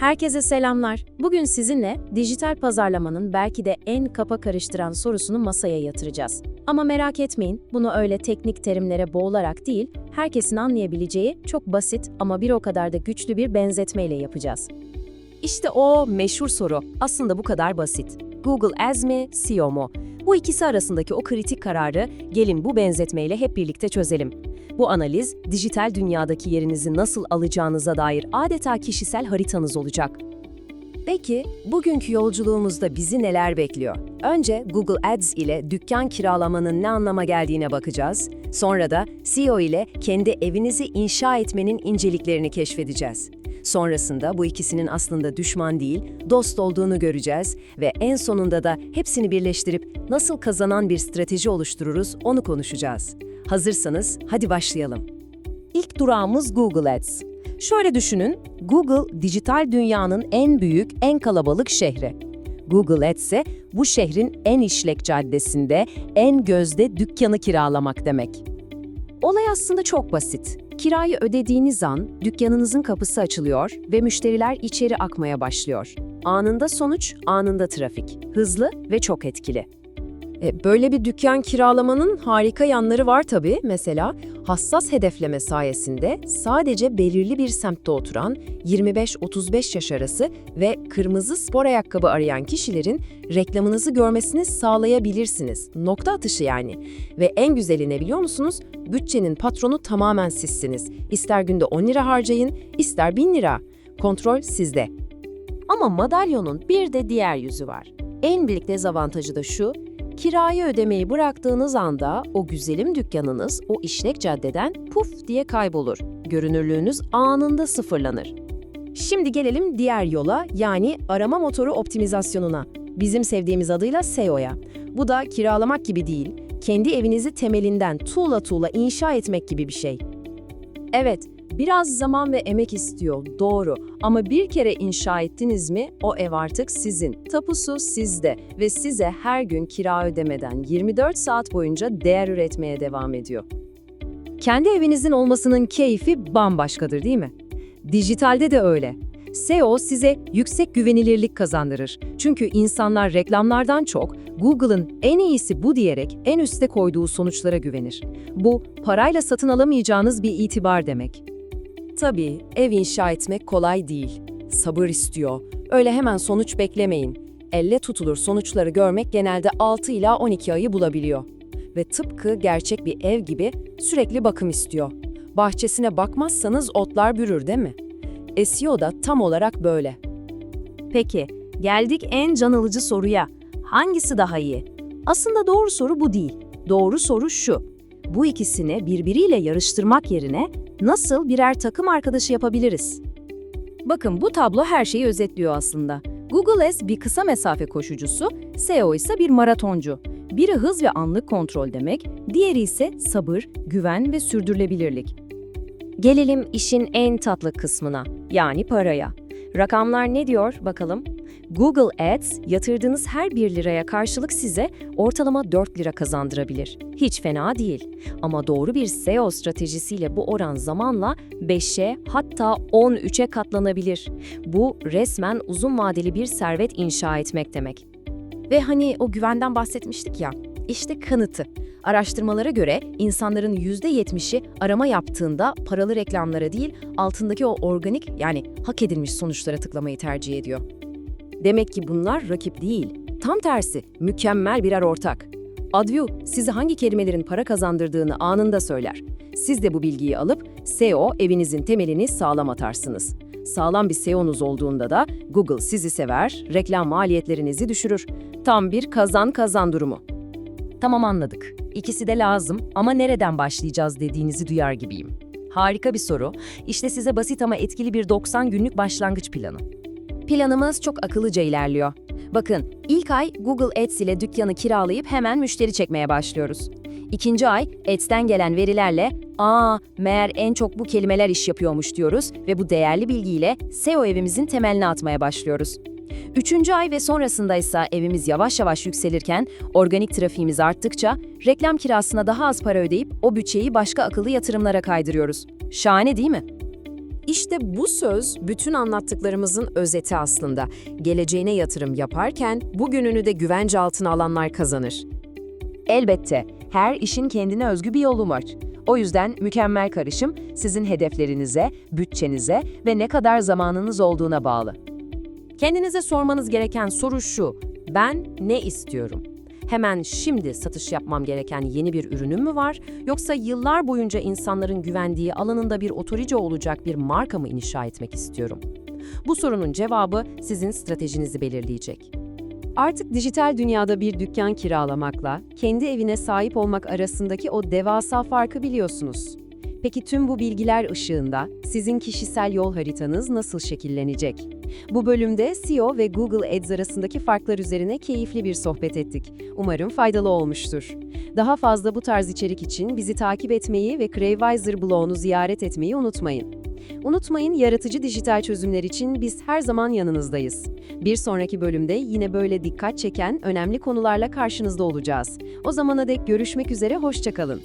Herkese selamlar. Bugün sizinle dijital pazarlamanın belki de en kafa karıştıran sorusunu masaya yatıracağız. Ama merak etmeyin, bunu öyle teknik terimlere boğularak değil, herkesin anlayabileceği çok basit ama bir o kadar da güçlü bir benzetmeyle yapacağız. İşte o meşhur soru aslında bu kadar basit. Google Ads mi, SEO mu? Bu ikisi arasındaki o kritik kararı gelin bu benzetmeyle hep birlikte çözelim. Bu analiz, dijital dünyadaki yerinizi nasıl alacağınıza dair adeta kişisel haritanız olacak. Peki, bugünkü yolculuğumuzda bizi neler bekliyor? Önce Google Ads ile dükkan kiralamanın ne anlama geldiğine bakacağız. Sonra da SEO ile kendi evinizi inşa etmenin inceliklerini keşfedeceğiz. Sonrasında bu ikisinin aslında düşman değil, dost olduğunu göreceğiz ve en sonunda da hepsini birleştirip nasıl kazanan bir strateji oluştururuz onu konuşacağız. Hazırsanız hadi başlayalım. İlk durağımız Google Ads. Şöyle düşünün, Google dijital dünyanın en büyük, en kalabalık şehri. Google Ads ise bu şehrin en işlek caddesinde, en gözde dükkanı kiralamak demek. Olay aslında çok basit. Kirayı ödediğiniz an dükkanınızın kapısı açılıyor ve müşteriler içeri akmaya başlıyor. Anında sonuç, anında trafik. Hızlı ve çok etkili. E, böyle bir dükkan kiralamanın harika yanları var tabii. Mesela hassas hedefleme sayesinde sadece belirli bir semtte oturan 25-35 yaş arası ve kırmızı spor ayakkabı arayan kişilerin reklamınızı görmesini sağlayabilirsiniz. Nokta atışı yani. Ve en güzeli ne biliyor musunuz? Bütçenin patronu tamamen sizsiniz. İster günde 10 lira harcayın, ister 1000 lira. Kontrol sizde. Ama madalyonun bir de diğer yüzü var. En büyük dezavantajı da şu, kirayı ödemeyi bıraktığınız anda o güzelim dükkanınız o işlek caddeden puf diye kaybolur. Görünürlüğünüz anında sıfırlanır. Şimdi gelelim diğer yola yani arama motoru optimizasyonuna. Bizim sevdiğimiz adıyla SEO'ya. Bu da kiralamak gibi değil, kendi evinizi temelinden tuğla tuğla inşa etmek gibi bir şey. Evet, biraz zaman ve emek istiyor, doğru. Ama bir kere inşa ettiniz mi, o ev artık sizin. Tapusu sizde ve size her gün kira ödemeden 24 saat boyunca değer üretmeye devam ediyor. Kendi evinizin olmasının keyfi bambaşkadır değil mi? Dijitalde de öyle. SEO size yüksek güvenilirlik kazandırır. Çünkü insanlar reklamlardan çok Google'ın en iyisi bu diyerek en üste koyduğu sonuçlara güvenir. Bu parayla satın alamayacağınız bir itibar demek. Tabii ev inşa etmek kolay değil. Sabır istiyor. Öyle hemen sonuç beklemeyin. Elle tutulur sonuçları görmek genelde 6 ila 12 ayı bulabiliyor. Ve tıpkı gerçek bir ev gibi sürekli bakım istiyor. Bahçesine bakmazsanız otlar bürür değil mi? SEO da tam olarak böyle. Peki, geldik en can alıcı soruya. Hangisi daha iyi? Aslında doğru soru bu değil. Doğru soru şu. Bu ikisini birbiriyle yarıştırmak yerine nasıl birer takım arkadaşı yapabiliriz? Bakın bu tablo her şeyi özetliyor aslında. Google Ads bir kısa mesafe koşucusu, SEO ise bir maratoncu. Biri hız ve anlık kontrol demek, diğeri ise sabır, güven ve sürdürülebilirlik. Gelelim işin en tatlı kısmına, yani paraya. Rakamlar ne diyor bakalım? Google Ads yatırdığınız her 1 liraya karşılık size ortalama 4 lira kazandırabilir. Hiç fena değil. Ama doğru bir SEO stratejisiyle bu oran zamanla 5'e hatta 13'e katlanabilir. Bu resmen uzun vadeli bir servet inşa etmek demek. Ve hani o güvenden bahsetmiştik ya, işte kanıtı. Araştırmalara göre insanların %70'i arama yaptığında paralı reklamlara değil, altındaki o organik yani hak edilmiş sonuçlara tıklamayı tercih ediyor. Demek ki bunlar rakip değil. Tam tersi, mükemmel birer ortak. AdView size hangi kelimelerin para kazandırdığını anında söyler. Siz de bu bilgiyi alıp SEO evinizin temelini sağlam atarsınız. Sağlam bir SEO'nuz olduğunda da Google sizi sever, reklam maliyetlerinizi düşürür. Tam bir kazan-kazan durumu. Tamam anladık. İkisi de lazım ama nereden başlayacağız dediğinizi duyar gibiyim. Harika bir soru. İşte size basit ama etkili bir 90 günlük başlangıç planı. Planımız çok akıllıca ilerliyor. Bakın, ilk ay Google Ads ile dükkanı kiralayıp hemen müşteri çekmeye başlıyoruz. İkinci ay Ads'ten gelen verilerle ''Aa, meğer en çok bu kelimeler iş yapıyormuş.'' diyoruz ve bu değerli bilgiyle SEO evimizin temelini atmaya başlıyoruz. Üçüncü ay ve sonrasında ise evimiz yavaş yavaş yükselirken, organik trafiğimiz arttıkça reklam kirasına daha az para ödeyip o bütçeyi başka akıllı yatırımlara kaydırıyoruz. Şahane değil mi? İşte bu söz bütün anlattıklarımızın özeti aslında. Geleceğine yatırım yaparken bugününü de güvence altına alanlar kazanır. Elbette, her işin kendine özgü bir yolu var. O yüzden mükemmel karışım sizin hedeflerinize, bütçenize ve ne kadar zamanınız olduğuna bağlı. Kendinize sormanız gereken soru şu, ben ne istiyorum? Hemen şimdi satış yapmam gereken yeni bir ürünüm mü var, yoksa yıllar boyunca insanların güvendiği alanında bir otorice olacak bir marka mı inşa etmek istiyorum? Bu sorunun cevabı sizin stratejinizi belirleyecek. Artık dijital dünyada bir dükkan kiralamakla kendi evine sahip olmak arasındaki o devasa farkı biliyorsunuz. Peki tüm bu bilgiler ışığında sizin kişisel yol haritanız nasıl şekillenecek? Bu bölümde SEO ve Google Ads arasındaki farklar üzerine keyifli bir sohbet ettik. Umarım faydalı olmuştur. Daha fazla bu tarz içerik için bizi takip etmeyi ve Cravewiser blogunu ziyaret etmeyi unutmayın. Unutmayın yaratıcı dijital çözümler için biz her zaman yanınızdayız. Bir sonraki bölümde yine böyle dikkat çeken önemli konularla karşınızda olacağız. O zamana dek görüşmek üzere, hoşçakalın.